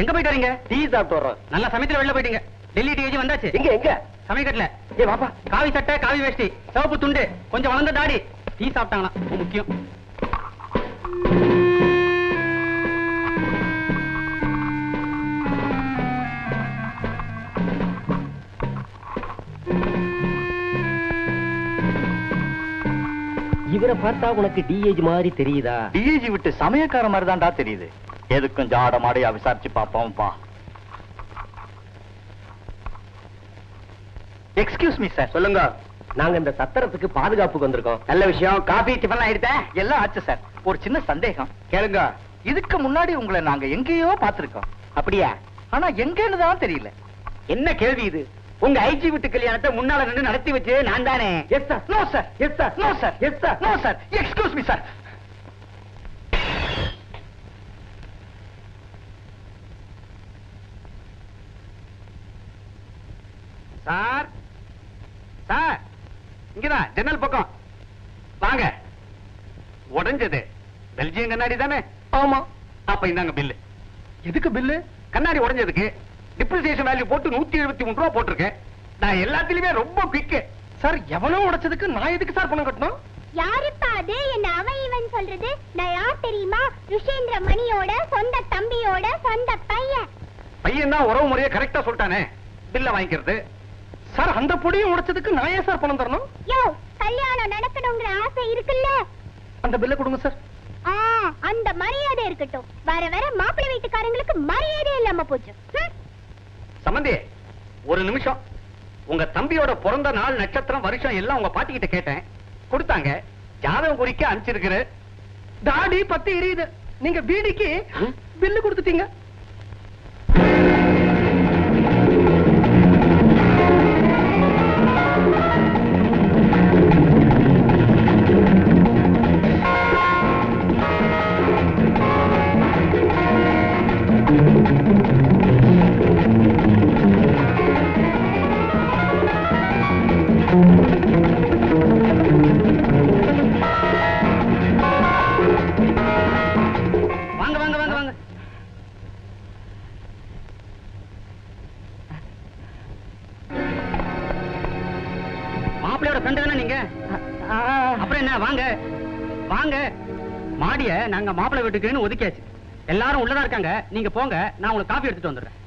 எங்க போயிட்டு வரீங்க? டீ சாப்பிட்டு வர்றோம். நல்ல சமயத்துல வெளில போயிட்டீங்க. டெல்லி டிஏஜி வந்தாச்சு? எங்க எங்க? சமயக்கட்டுல ஏ வாப்பா. காவி சட்டை காவி வேஷ்டி சிவப்பு துண்டு கொஞ்சம் வளர்ந்த தாடி. டீ சாப்பிட்டாங்களாம். ரொம்ப முக்கியம். இவரை பார்த்தா உனக்கு டிஏஜ் மாதிரி தெரியுதா? டிஏஜி விட்டு சமயக்கார மாதிரி தான்டா தெரியுது. எதுக்கும் ஜாட மாடையா விசாரிச்சு பாப்போம் பா எக்ஸ்கியூஸ் மீ சார் சொல்லுங்க. நாங்க இந்த சத்திரத்துக்கு பாதுகாப்புக்கு வந்திருக்கோம். நல்ல விஷயம். காபி டிஃபன் ஆயிடுதா எல்லாம் ஆச்சு சார் ஒரு சின்ன சந்தேகம். கேளுங்க. இதுக்கு முன்னாடி உங்களை நாங்க எங்கேயோ பார்த்திருக்கோம். அப்படியா? ஆனா எங்கன்னு தான் தெரியல. என்ன கேள்வி இது? உங்க ஐஜி வீட்டு கல்யாணத்தை முன்னால நின்று நடத்தி வச்சு நான் தானே? Yes sir no sir yes sir no sir yes sir no sir excuse me sir sir? Sir இங்கதான் ஜன்னல் பக்கம். வாங்க. உடைஞ்சது. பெல்ஜியம் கண்ணாடி தானே? ஆமா. அப்ப இந்தாங்க பில்லு எதுக்கு பில்லு கண்ணாடி உடைஞ்சதுக்கு டிப்ரிசியேஷன் வேல்யூ போட்டு நூத்தி எழுபத்தி மூணு ரூபா போட்டிருக்கேன். நான் எல்லாத்துலயுமே ரொம்ப குயிக்கு சார் எவனோ உடைச்சதுக்கு நான் எதுக்கு சார் பணம் கட்டணும்? யாருப்பா அது என்ன இவன் சொல்றது? நான் யார் தெரியுமா? ருஷேந்திர மணியோட சொந்த தம்பியோட சொந்த பையன். பையன் தான் உறவு முறையை கரெக்டா சொல்லிட்டானே. பில்ல வாங்கிக்கிறது. சார் அந்த பொடியும் உடைச்சதுக்கு நான் ஏன் சார் பணம் தரணும்? யோ கல்யாணம் நடக்கணுங்கிற ஆசை இருக்குல்ல? அந்த பில்லை கொடுங்க சார். ஆ அந்த மரியாதை இருக்கட்டும். வர வர மாப்பிள்ளை வீட்டுக்காரங்களுக்கு மரியாதை இல்லாம போச்சு. சம்பந்தி ஒரு நிமிஷம். உங்க தம்பியோட பிறந்த நாள் நட்சத்திரம் வருஷம் எல்லாம் உங்க பாட்டி கிட்ட கேட்டேன். கொடுத்தாங்க. ஜாதகம் குறிக்க அனுப்பிச்சிருக்கிற தாடி பத்து எரியுது நீங்க பீடிக்கு பில்லு கொடுத்துட்டீங்க. வாங்க. வாங்க. மாடிய நாங்க மாப்பிள்ளை வீட்டுக்குன்னு ஒதுக்கியாச்சு. எல்லாரும் உள்ளதா இருக்காங்க. நீங்க போங்க. நான் உங்களுக்கு காஃபி எடுத்துட்டு வந்துடுறேன்.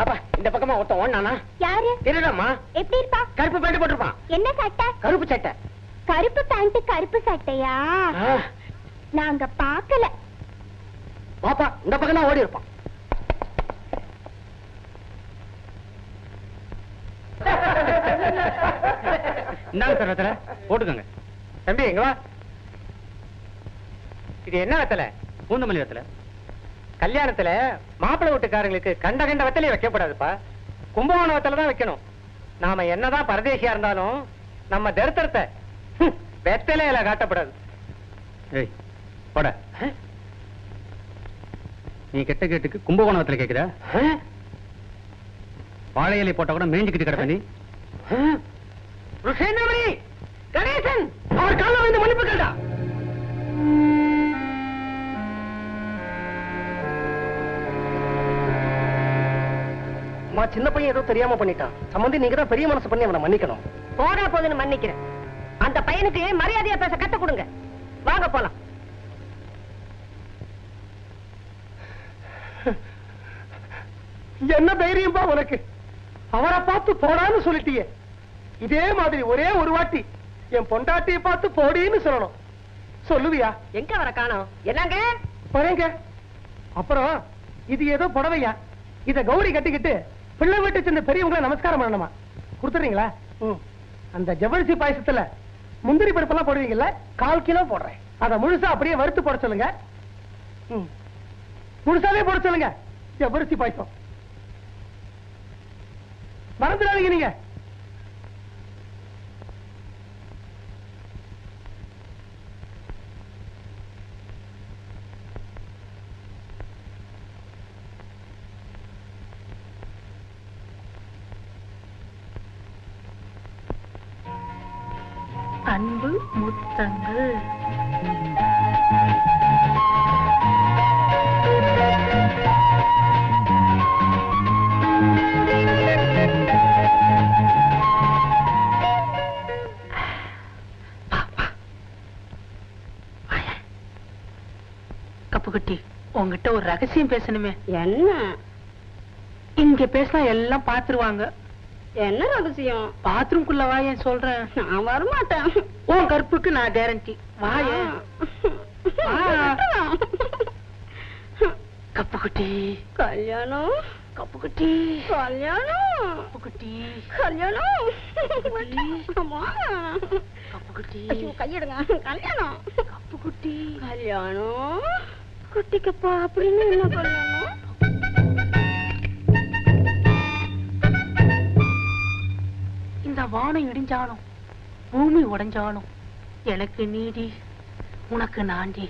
அப்பா இந்த பக்கமா ஒருத்தன் ஓடினானா? யாரு? தெரியலம்மா எப்படி இருப்பா கருப்பு பேண்ட் போட்டிருப்பான். என்ன சட்டை? கருப்பு சட்டை. கருப்பு பேண்ட் கருப்பு சட்டையா? நாங்க பாக்கல பாப்பா இந்த பக்கம் ஓடி இருப்பான். இந்தாங்க சார் வெத்தலை போட்டுக்கோங்க. தம்பி எங்க வா. இது என்ன வெத்தலை பூந்தமல்லி வெத்தலை கல்யாணத்துல மாப்பிள்ளை வீட்டுக்காரங்களுக்கு கண்ட கண்ட வெத்தலையை வைக்கப்படாதுப்பா கும்பகோணம் வெத்தலை தான் வைக்கணும். நாம என்னதான் பரதேசியா இருந்தாலும் நம்ம தரித்திரத்தை வெத்தலையில காட்டப்படாது. ஏய் போட. நீ கெட்ட கேட்டுக்கு கும்பகோணத்துல கேக்குற வாழை இலை போட்டா கூட மேய்ஞ்சுக்கிட்டு கிடப்ப நீ. ருஷேந்திரமணி கணேசன் அவர் கால வந்து மன்னிப்பு கேட்டா சின்ன பையன் ஏதோ தெரியாம பண்ணிட்டான். சம்பந்தி நீங்க தான் பெரிய மனசு பண்ணி அவனை மன்னிக்கணும். போனா போதுன்னு மன்னிக்கிறேன். அந்த பையனுக்கு மரியாதையா பேச கத்து கொடுங்க. வாங்க போலாம். என்ன தைரியம்பா உனக்கு? அவரை பார்த்து போடான்னு சொல்லிட்டியே. இதே மாதிரி ஒரே ஒரு வாட்டி என் பொண்டாட்டியை பார்த்து போடின்னு சொல்லணும். சொல்லுவியா? எங்க வர காணோம்? என்னங்க? வரேங்க அப்புறம் இது ஏதோ புடவையா? இத கௌரி கட்டிக்கிட்டு பிள்ளை வீட்டு சின்ன பெரியவங்களை நமஸ்காரம் பண்ணணுமா? கொடுத்துறீங்களா. அந்த ஜவ்வரிசி பாயசத்துல முந்திரி பருப்பெல்லாம் போடுவீங்கல்ல? கால் கிலோ போடுறேன். அத முழுசா அப்படியே வறுத்து போட சொல்லுங்க. முழுசாவே போட சொல்லுங்க. ஜவ்வரிசி பாயசம். மறந்துடாதீங்க நீங்க. அன்பு முத்தங்கள். கப்புக்குட்டி உங்ககிட்ட ஒரு ரகசியம் பேசணுமே. என்ன? இங்க பேசினா எல்லாம் பாத்துருவாங்க. என்ன ரகசியம்? பாத்ரூம்குள்ள வாயேன் சொல்றேன். நான் வரமாட்டேன். உன் கற்புக்கு நான் கேரண்டி வாயேன் கப்புக்குட்டி. கல்யாணம். கப்புக்குட்டி. கல்யாணம். கப்புக்குட்டி. கல்யாணம். அம்மா. கப்புக்குட்டி. கையெடுங்க. கல்யாணம். கப்புக்குட்டி. கல்யாணம். குட்டிக்கப்பா அப்படின்னு என்ன கல்யாணம்? வானம் இடிஞ்சாலும் பூமி உடைஞ்சாலும் எனக்கு நீடி உனக்கு நாண்டி.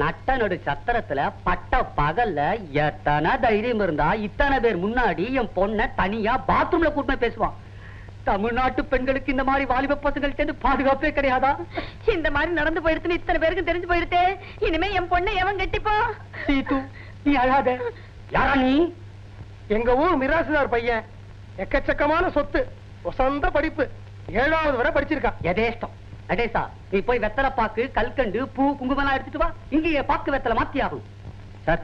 நட்ட நடு சத்திரத்துல பட்ட பகல்ல எத்தனை தைரியம் இருந்தா இத்தனை பேர் முன்னாடி என் பொண்ண தனியா பாத்ரூம்ல கூட்டமே பேசுவான். தமிழ்நாட்டு பெண்களுக்கு இந்த மாதிரி வாலிப பசங்கள்ட்ட பாதுகாப்பே கிடையாதா? இந்த மாதிரி நடந்து போயிடுத்துன்னு இத்தனை பேருக்கு தெரிஞ்சு போயிடுத்தே இனிமே என் பொண்ணை எவன் கட்டிப்பா? சீத்து நீ அழாத. யாரா நீ? எங்க ஊர் மிராசுதார் பையன். எக்கச்சக்கமான சொத்து. வசந்த படிப்பு. ஏழாவது வரை படிச்சிருக்கான். எதேஷ்டம். நடேசா நீ போய் வெத்தலை பாக்கு கல்கண்டு பூ குங்குமம் எடுத்துட்டு வா. இங்கேயே பாக்கு வெத்தலை மாத்தி ஆகும் சார்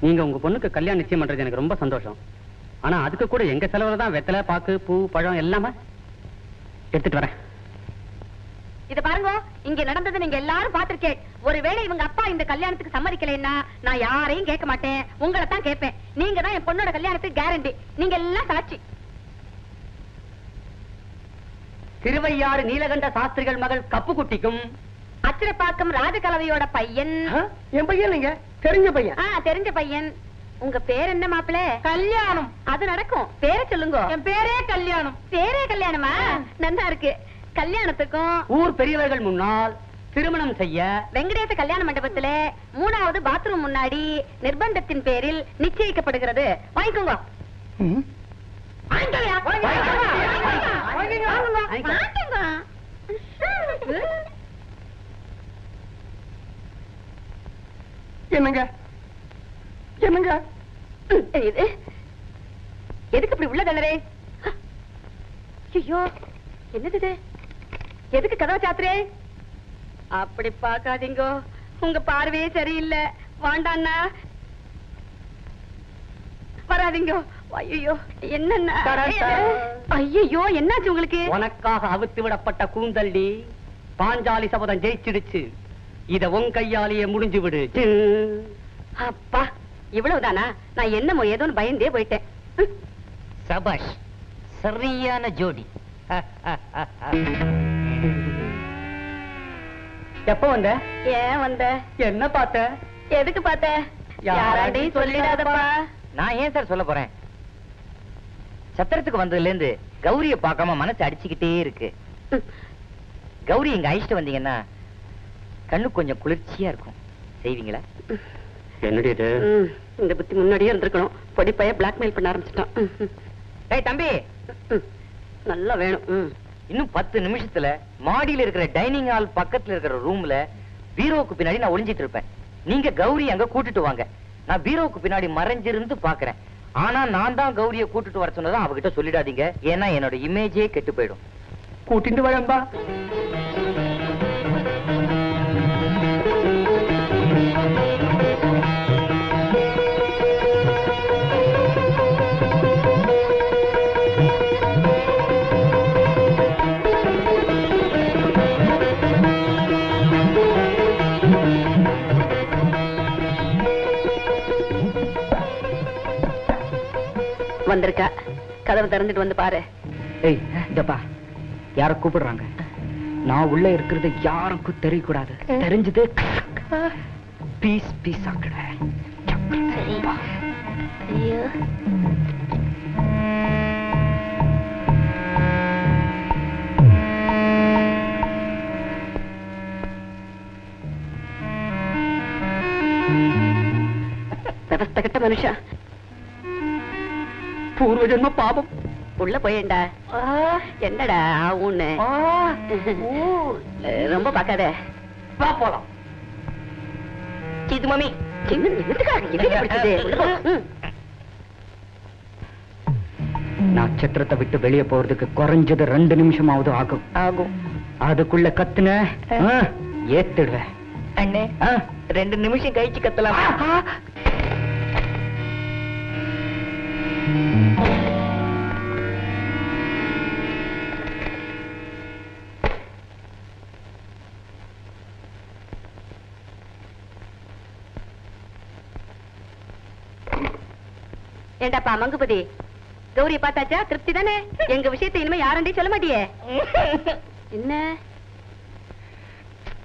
நீங்க உங்க பொண்ணுக்கு கல்யாணம் நிச்சயம் பண்றது எனக்கு ரொம்ப சந்தோஷம். ஆனா அதுக்கு கூட எங்க செலவுல தான் வெத்தலை பாக்கு பூ பழம் எல்லாமே எடுத்துட்டு வரேன். இத பாருங்க இங்க நடந்தது நீங்க எல்லாரும் பாத்திருக்கேன் ஒருவேளை இவங்க அப்பா இந்த கல்யாணத்துக்கு சம்மதிக்கலைன்னா நான் யாரையும் கேட்க மாட்டேன். உங்களை தான் கேட்பேன். நீங்க தான் என் பொண்ணோட கல்யாணத்துக்கு கேரண்டி நீங்க எல்லாம் சாட்சி. திருவையாறு நீலகண்ட சாஸ்திரிகள் மகள் கப்புக்குட்டிக்கும். அச்சிரப்பாக்கம் ராஜகலவையோட பையன்? என் பையன் நீங்க தெரிஞ்ச பையன். தெரிஞ்ச பையன். உங்க பேர் என்ன மாப்பிள? கல்யாணம். அது நடக்கும். பேரை சொல்லுங்க. என் பேரே கல்யாணம். பேரே கல்யாணமா? நல்லா இருக்கு. கல்யாணத்துக்கும் ஊர் பெரியவர்கள் முன்னால் திருமணம் செய்ய வெங்கடேச கல்யாண மண்டபத்துல மூணாவது பாத்ரூம் முன்னாடி நிர்பந்தத்தின் பேரில் நிச்சயிக்கப்படுகிறது. வாங்கிக்கோங்க. என்னங்க? என்னங்க? இது? எதுக்கு இப்படி உள்ள தள்ளறே? ஐயோ என்னது எதுக்கு கதவை சாத்துறே? அப்படி பாக்காதீங்க உங்க பார்வையே சரியில்லை. வாண்டாண்ணா. வராதீங்க. ஐயோ தடடா. ஐயோ என்னாச்சு உங்களுக்கு? உனக்காக அவித்து விடப்பட்ட கூந்தல்டி பாஞ்சாலி சபதம் ஜெயிச்சிடுச்சு. இத உன் கையாலேயே முடிஞ்சு விடு. அப்பா இவ்வளவுதானா? நான் என்னமோ ஏதோன்னு பயந்தே போயிட்டேன். சபாஷ் சரியான ஜோடி. எப்ப வந்த? ஏன் வந்த? என்ன பார்த்த? எதுக்கு பார்த்த? யாராண்டையும் சொல்லிடாதப்பா. நான் ஏன் சார் சொல்ல போறேன்? சத்திரத்துக்கு வந்ததுல இருந்து கௌரிய பார்க்காம மனசு அடிச்சுக்கிட்டே இருக்கு. கௌரி இங்க அழிச்சிட்டு வந்தீங்கன்னா கண்ணு கொஞ்சம் குளிர்ச்சியா இருக்கும். செய்வீங்களா? என்னடி இது இந்த புத்தி முன்னாடியே இருந்திருக்கணும். பொடி பைய பிளாக்மெயில் பண்ண ஆரம்பிச்சிட்டான். ஏய் தம்பி. நல்லா வேணும். ம். இன்னும் பத்து நிமிஷத்துல மாடியில இருக்கிற டைனிங் ஹால் பக்கத்துல இருக்கிற ரூம்ல பீரோவுக்கு பின்னாடி நான் ஒளிஞ்சிட்டு இருப்பேன். நீங்க கௌரி அங்க கூட்டிட்டு வாங்க. நான் பீரோவுக்கு பின்னாடி மறைஞ்சிருந்து பாக்குறேன். ஆனா நான் தான் கௌரிய கூட்டிட்டு வர சொன்னதா அவகிட்ட சொல்லிடாதீங்க. ஏன்னா என்னோட இமேஜே கெட்டு போயிடும். கூட்டிட்டு வரம்பா வந்திருக்கா. கதவு திறந்துட்டு வந்து பாரு. ஏய் இதப்பா யார கூப்பிடுறாங்க? நான் உள்ள இருக்கிறது யாருக்கும் தெரியக்கூடாது. தெரிஞ்சது பீஸ் பீஸ் ஆக்கட ஐயோ. விவஸ்த கட்ட மனுஷா பூர்வ ஜென்ம பாபம். உள்ள போயேண்டா. என்னடா ஊன்னு? ரொம்ப பார்க்காத. வா போலாம். இது மம்மி சின்ன நிமித்துக்காக என்ன பிடிச்சது? உள்ள போ. ம். நட்சத்திரத்தை விட்டு வெளியே போறதுக்கு குறைஞ்சது ரெண்டு நிமிஷமாவது ஆகும். ஆகும். அதுக்குள்ள கத்துன ஏத்துடுவேன். அண்ணே. ரெண்டு நிமிஷம் கழிச்சு கத்தலாம்? ஏண்டாப்பா மங்குபதி. கௌரிய பார்த்தாச்சா? திருப்தி தானே? எங்க விஷயத்தை இனிமே யாரண்டையும் சொல்ல மாட்டியே? என்ன?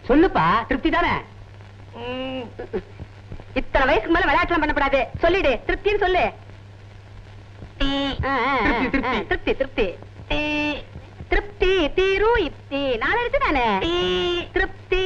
சொல்லுப்பா திருப்தி தானே? இத்தனை வயசுக்கு மேல விளையாட்டுலாம் பண்ணக்கூடாது. சொல்லிடு திருப்தின்னு சொல்லு. திருப்தி, திருப்தி. திருப்தி தீரு இப்தி. நாலு இருக்கு தானே திருப்தி